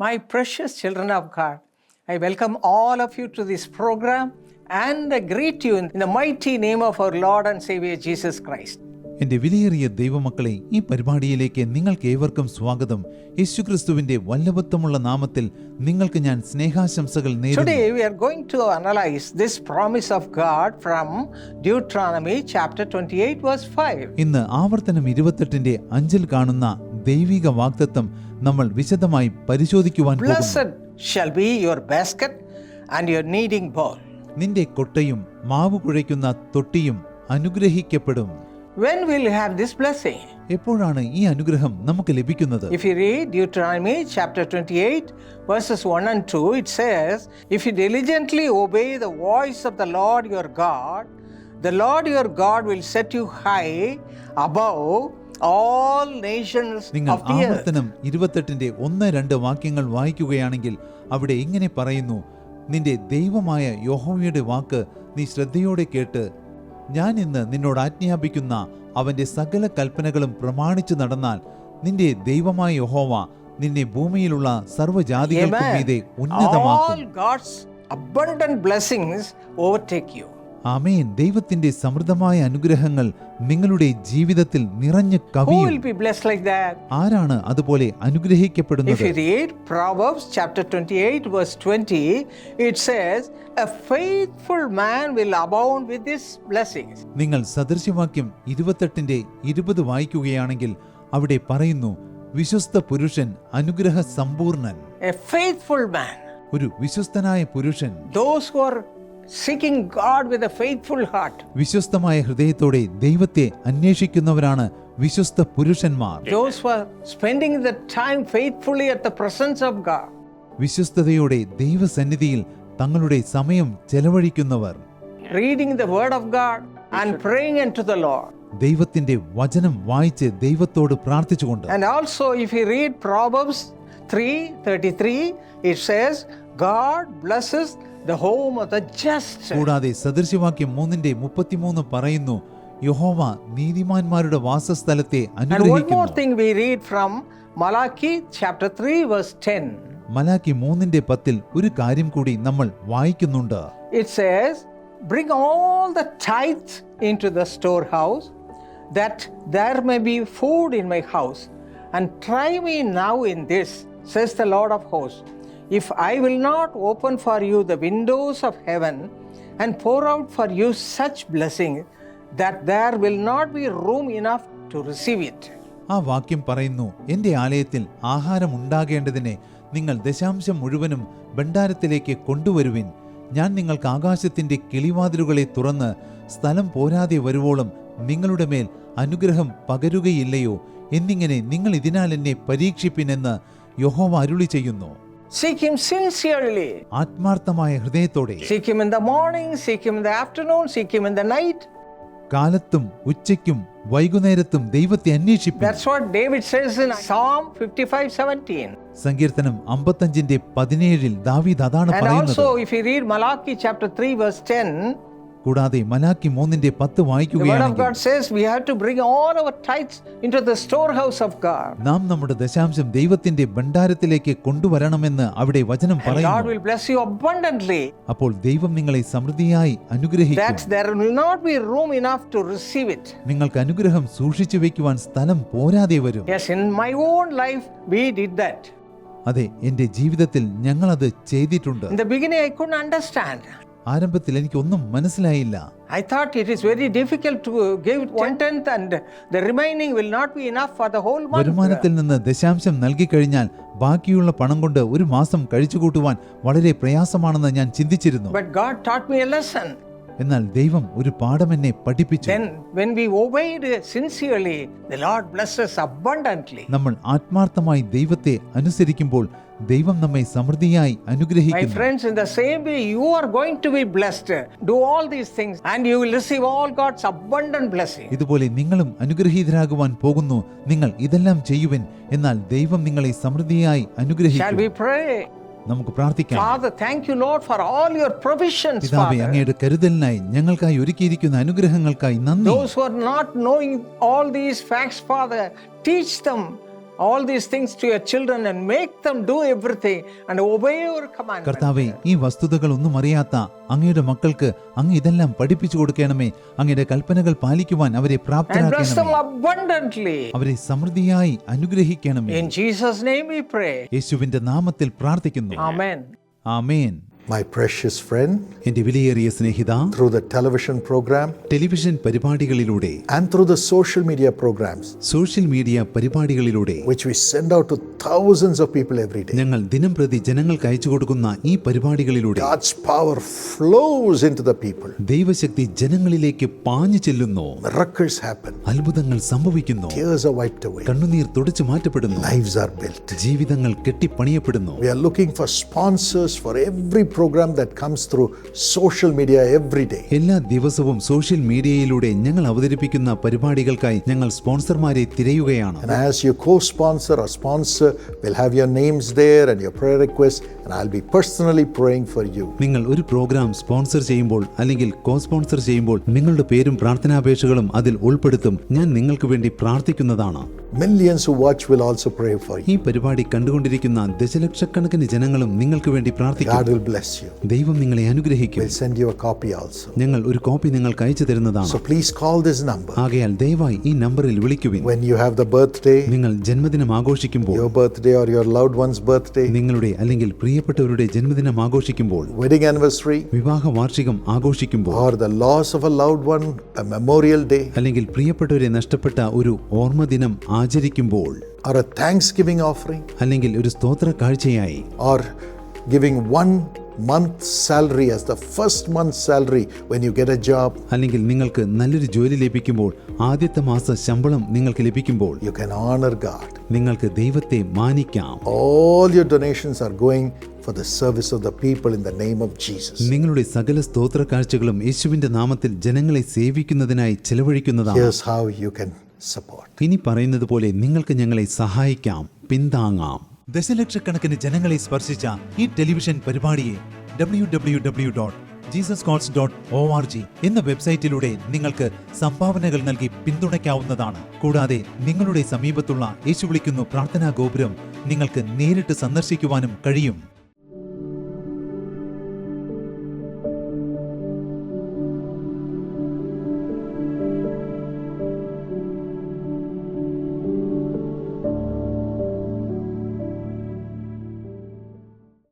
My precious children of God, I welcome all of you to this program and I greet you in the mighty name of our Lord and Savior Jesus Christ. എന്റെ വിലയേറിയ ദൈവമക്കളെ ഈ പരിപാടിയിലേക്ക് നിങ്ങൾക്ക് ഏവർക്കും സ്വാഗതം യേശുക്രിസ്തുവിന്റെ വല്ലഭത്വമുള്ള നാമത്തിൽ നിങ്ങൾക്ക് ഞാൻ സ്നേഹാശംസകൾ നേരുന്നു Today we are going to analyze this promise of God from Deuteronomy chapter 28 verse 5. ഇന്ന് ആവർത്തനം ഇരുപത്തെട്ടിന്റെ അഞ്ചിൽ കാണുന്ന ദൈവിക വാഗ്ദത്തം നമ്മൾ വിശദമായി പരിശോധിക്കുവാൻ basket and your kneading bowl. നിന്റെ കൊട്ടയും മാവ് കുഴയ്ക്കുന്ന തൊട്ടിയും അനുഗ്രഹിക്കപ്പെടും When will you have this blessing? എപ്പോഴാണ് ഈ അനുഗ്രഹം നമുക്ക് ലഭിക്കുന്നത് If you read Deuteronomy chapter 28, verses 1 and 2, it says, If you diligently obey the voice of the Lord your God, the Lord your God will set you high above നിങ്ങൾ. ആവർത്തനം ഇരുപത്തെട്ടിന്റെ ഒന്ന് രണ്ട് വാക്യങ്ങൾ വായിക്കുകയാണെങ്കിൽ അവിടെ ഇങ്ങനെ പറയുന്നു നിന്റെ ദൈവമായ യഹോവയുടെ വാക്ക് നീ ശ്രദ്ധയോടെ കേട്ട് ഞാൻ ഇന്ന് നിന്നോട് ആജ്ഞാപിക്കുന്ന അവന്റെ സകല കൽപ്പനകളും പ്രമാണിച്ചു നടന്നാൽ നിന്റെ ദൈവമായ യഹോവ നിന്നെ ഭൂമിയിലുള്ള സർവജാതികൾക്കും മീതെ ഓവർടേക്ക് ഉന്നതമാക്കും അമേൻ ദൈവത്തിന്റെ സമൃദ്ധമായ അനുഗ്രഹങ്ങൾ നിങ്ങളുടെ ജീവിതത്തിൽ നിറഞ്ഞു കവിയും. ആരാണ് അതുപോലെ അനുഗ്രഹിക്കപ്പെടുന്നത്? If you chapter 28 verse 20 it says a faithful man will abound with this blessings നിങ്ങൾ സദൃശവാക്യം 28 ന്റെ 20 വായിക്കുകയാണെങ്കിൽ അവിടെ പറയുന്നു വിശ്വസ്ത പുരുഷൻ അനുഗ്രഹ സമ്പൂർണൻ എ ഫെയ്ത്ത്ഫുൾ മാൻ ഒരു വിശ്വസ്തനായ പുരുഷൻ. Those who are seeking God with a faithful heart, വിശ്വസ്തമായ ഹൃദയത്തോടെ ദൈവത്തെ അന്വേഷിക്കുന്നവരാണ് വിശ്വസ്ത പുരുഷന്മാർ those who are spending the time faithfully at the presence of God, വിശ്വസ്തയോടെ ദൈവസന്നിധിയിൽ തങ്ങളുടെ സമയം ചെലവഴിക്കുന്നവർ reading the Word of God and praying unto the Lord. ദൈവത്തിന്റെ വചനം വായിച്ച് ദൈവത്തോട് പ്രാർത്ഥിച്ചുകൊണ്ട് And also, if you read Proverbs 3:33, it says, God blesses കൂടാതെ സദൃശ്യവാക്യം മൂന്നിന്റെ മുപ്പത്തിമൂന്ന് പറയുന്നു യഹോവ നീതിമാന്മാരുടെ വാസസ്ഥലത്തെ And one more അനുഗ്രഹിക്കുന്നു thing we read from Malachi chapter 3, verse 10. Malachi മൂന്നിന്റെ പത്തിൽ ഒരു കാര്യം കൂടി നമ്മൾ വായിക്കുന്നുണ്ട് Bring all the tithes into the storehouse, that there may be food in my house. And try me now in this, says the Lord of hosts, if I will not open for you the windows of heaven and pour out for you such blessing that there will not be room enough to receive it. ആ വാക്യം പറയുന്നു എന്റെ ആലയത്തിൽ ആഹാരം ഉണ്ടാകേണ്ടതിനെ നിങ്ങൾ ദശാംശം മുഴുവനും ഭണ്ഡാരത്തിലേക്ക് കൊണ്ടുവരുവിൻ ഞാൻ നിങ്ങൾക്ക് ആകാശത്തിന്റെ കിളിവാതിലുകളെ തുറന്ന് സ്ഥലം പോരാതെ വരുവോളം നിങ്ങളുടെ മേൽ അനുഗ്രഹം പകരുകയില്ലയോ എന്നിങ്ങനെ നിങ്ങൾ ഇതിനാൽ എന്നെ പരീക്ഷിപ്പിനെന്ന് യഹോവ അരുളി ചെയ്യുന്നു Seek Him sincerely. ആത്മാർത്ഥമായ ഹൃദയത്തോടെ Seek Him in the morning, seek Him in the afternoon, seek Him in the night. കാലത്തും ഉച്ചയ്ക്കും വൈകുന്നേരത്തും ദൈവത്തെ അന്വേഷിപ്പിൻ That's what David says in Psalm 55 17. സങ്കീർത്തനം അമ്പത്തഞ്ചിന്റെ പതിനേഴിൽ ദാവീദ് അതാണ് And പറയുന്നത് also, if you read Malachi chapter 3, verse 10, കൂടാതെ മലാക്കി മൂന്നിന്റെ പത്ത് വായിക്കുകയാണെങ്കിൽ നാം നമ്മുടെ ദശാംശം ദൈവത്തിന്റെ ഭണ്ഡാരത്തിലേക്ക് കൊണ്ടുവരണമെന്ന് അവിടെ വചനം പറയുന്നു. അപ്പോൾ ദൈവം നിങ്ങളെ സമൃദ്ധിയായി അനുഗ്രഹിക്കും. നിങ്ങൾക്ക് അനുഗ്രഹം സൂക്ഷിച്ചു വെക്കുവാൻ സ്ഥലം പോരാതെ വരും. അതെ എന്റെ ജീവിതത്തിൽ ഞങ്ങൾ അത് ചെയ്തിട്ടുണ്ട് ആരംഭത്തിൽ എനിക്കൊന്നും മനസ്സിലായില്ല I thought it is very difficult to give one tenth, and the remaining will not be enough for the whole month. വരുമാനത്തിൽ നിന്ന് ദശാംശം നൽകിക്കഴിഞ്ഞാൽ ബാക്കിയുള്ള പണം കൊണ്ട് ഒരു മാസം കഴിച്ചുകൂട്ടുവാൻ വളരെ പ്രയാസമാണെന്ന് ഞാൻ ചിന്തിച്ചിരുന്നു But God taught me a lesson. എന്നാൽ ദൈവം ഒരു പാഠം എന്നെ പഠിപ്പിച്ചു when we obeyed sincerely, the Lord blesses abundantly. നമ്മൾ ആത്മാർത്ഥമായി ദൈവത്തെ അനുസരിക്കുമ്പോൾ ദൈവം നമ്മെ സമൃദ്ധിയായി My അനുഗ്രഹിക്കുന്നു friends, in the same way, you are going to be blessed. Do all these things, and you will receive all God's abundant blessing. ഇതുപോലെ നിങ്ങളും അനുഗ്രഹീതരാകുവാൻ പോകുന്നു നിങ്ങൾ ഇതെല്ലാം ചെയ്യുവൻ എന്നാൽ ദൈവം നിങ്ങളെ സമൃദ്ധിയായി Shall അനുഗ്രഹിക്കും we pray? നമുക്ക് പ്രാർത്ഥിക്കാം Father, thank you, Lord, for all your provisions, പിതാവെ Father. അങ്ങയുടെ കരുതലിനായി ഞങ്ങൾക്കായി ഒരുക്കിയിരിക്കുന്ന അനുഗ്രഹങ്ങൾ നന്ദി Those who are not knowing all these facts, Father, teach them all these things to your children and make them do everything and obey your commandments. കർത്താവെ ഈ വസ്തുതകൾ ഒന്നും അറിയാത്ത അങ്ങയുടെ മക്കൾക്ക് അങ്ങ് ഇതെല്ലാം പഠിപ്പിച്ചു കൊടുക്കണമേ അങ്ങയുടെ കൽപ്പനകൾ പാലിക്കുവാൻ അവരെ പ്രാപ്തരാക്കണമേ. അവരെ സമൃദ്ധിയായി അനുഗ്രഹിക്കണമേ In Jesus' name we pray. യേശുവിന്റെ നാമത്തിൽ പ്രാർത്ഥിക്കുന്നു Amen. Amen My precious friend, എന്റെ വിലയേറിയ സ്നേഹിത through the television program television പരിപാടികളിലൂടെ and through the social media programs, social media പരിപാടികളിലൂടെ which we send out to thousands of people every day, ഞങ്ങൾ ദിനം പ്രതി ജനങ്ങൾക്ക് അയച്ചു കൊടുക്കുന്ന ഈ പരിപാടികളിലൂടെ God's power flows into the people. ദൈവശക്തി ജനങ്ങളിലേക്ക് പാഞ്ഞു ചെല്ലുന്നു Miracles happen, അത്ഭുതങ്ങൾ സംഭവിക്കുന്നു tears are wiped away, കണ്ണുനീർ തുടച്ചു മാറ്റപ്പെടുന്നു lives are built. ജീവിതങ്ങൾ കെട്ടിപ്പണിയപ്പെടുന്നു We are looking for sponsors for every program that comes through social media every day. എല്ലാ ദിവസവും സോഷ്യൽ മീഡിയയിലൂടെ ഞങ്ങൾ അവതരിപ്പിക്കുന്ന പരിപാടികൾക്കായി ഞങ്ങൾ സ്പോൺസർമാരെ തിരയുകയാണ് And as you co sponsor or sponsor, we'll have your names there and your prayer requests, and I'll be personally praying for you. നിങ്ങൾ ഒരു programme sponsor ചെയ്യുമ്പോൾ അല്ലെങ്കിൽ കോ സ്പോൺസർ ചെയ്യുമ്പോൾ നിങ്ങളുടെ പേരും പ്രാർത്ഥനാപേക്ഷകളും അതിൽ ഉൾപ്പെടുത്തും ഞാൻ നിങ്ങൾക്ക് വേണ്ടി പ്രാർത്ഥിക്കുന്നതാണ് Millions who watch will also pray for you. ഈ പരിപാടി കണ്ടുകൊണ്ടിരിക്കുന്ന ദശലക്ഷക്കണക്കിന് ജനങ്ങളും നിങ്ങൾക്ക് വേണ്ടി പ്രാർത്ഥിക്കും God will bless you. ദൈവം നിങ്ങളെ അനുഗ്രഹിക്കും We'll send you a copy also. ഞങ്ങൾ ഒരു കോപ്പി നിങ്ങൾക്ക് അയച്ചു തരുന്നതാണ് So please call this number ആകയാൽ ദയവായി ഈ നമ്പറിൽ വിളിക്കുവിൻ when you have the birthday, നിങ്ങൾ ജന്മദിനം ആഘോഷിക്കുമ്പോൾ your birthday or your loved one's birthday, നിങ്ങളുടെ അല്ലെങ്കിൽ പ്രിയപ്പെട്ടവരുടെ ജന്മദിനം ആഘോഷിക്കുമ്പോൾ wedding anniversary, വിവാഹ വാർഷികം ആഘോഷിക്കുമ്പോൾ or the loss of a loved one, a memorial day, അല്ലെങ്കിൽ പ്രിയപ്പെട്ടവരെ നഷ്ടപ്പെട്ട ഒരു ഓർമ്മ ദിനം ആചരിക്കുമ്പോൾ or a Thanksgiving offering, അല്ലെങ്കിൽ ഒരു സ്തോത്ര കാഴ്ചയായി or giving one month's salary as the first month's salary when you get a job, അല്ലെങ്കിൽ നിങ്ങൾക്ക് നല്ലൊരു ജോലി ലഭിക്കുമ്പോൾ ആദ്യത്തെ മാസ ശമ്പളം നിങ്ങൾക്ക് ലഭിക്കുമ്പോൾ you can honor God. നിങ്ങൾക്ക് ദൈവത്തെ മാനിക്കാം All your donations are going for the service of the people in the name of Jesus. നിങ്ങളുടെ സകല സ്തോത്ര കാഴ്ചകളും യേശുവിന്റെ നാമത്തിൽ ജനങ്ങളെ സേവിക്കുന്നതിനായി ചെലവഴിക്കുന്നതാണ് Here's how you can support. ഇനി പറയുന്നത് പോലെ നിങ്ങൾക്ക് ഞങ്ങളെ സഹായിക്കാം പിന്താങ്ങാം ദശലക്ഷക്കണക്കിന് ജനങ്ങളെ സ്പർശിച്ച ഈ ടെലിവിഷൻ പരിപാടിയെ W W W dot Jesus calls dot O R G എന്ന വെബ്സൈറ്റിലൂടെ നിങ്ങൾക്ക് സംഭാവനകൾ നൽകി പിന്തുണയ്ക്കാവുന്നതാണ്. കൂടാതെ നിങ്ങളുടെ സമീപത്തുള്ള യേശു വിളിക്കുന്നു പ്രാർത്ഥനാ ഗോപുരം നിങ്ങൾക്ക് നേരിട്ട് സന്ദർശിക്കുവാനും കഴിയും.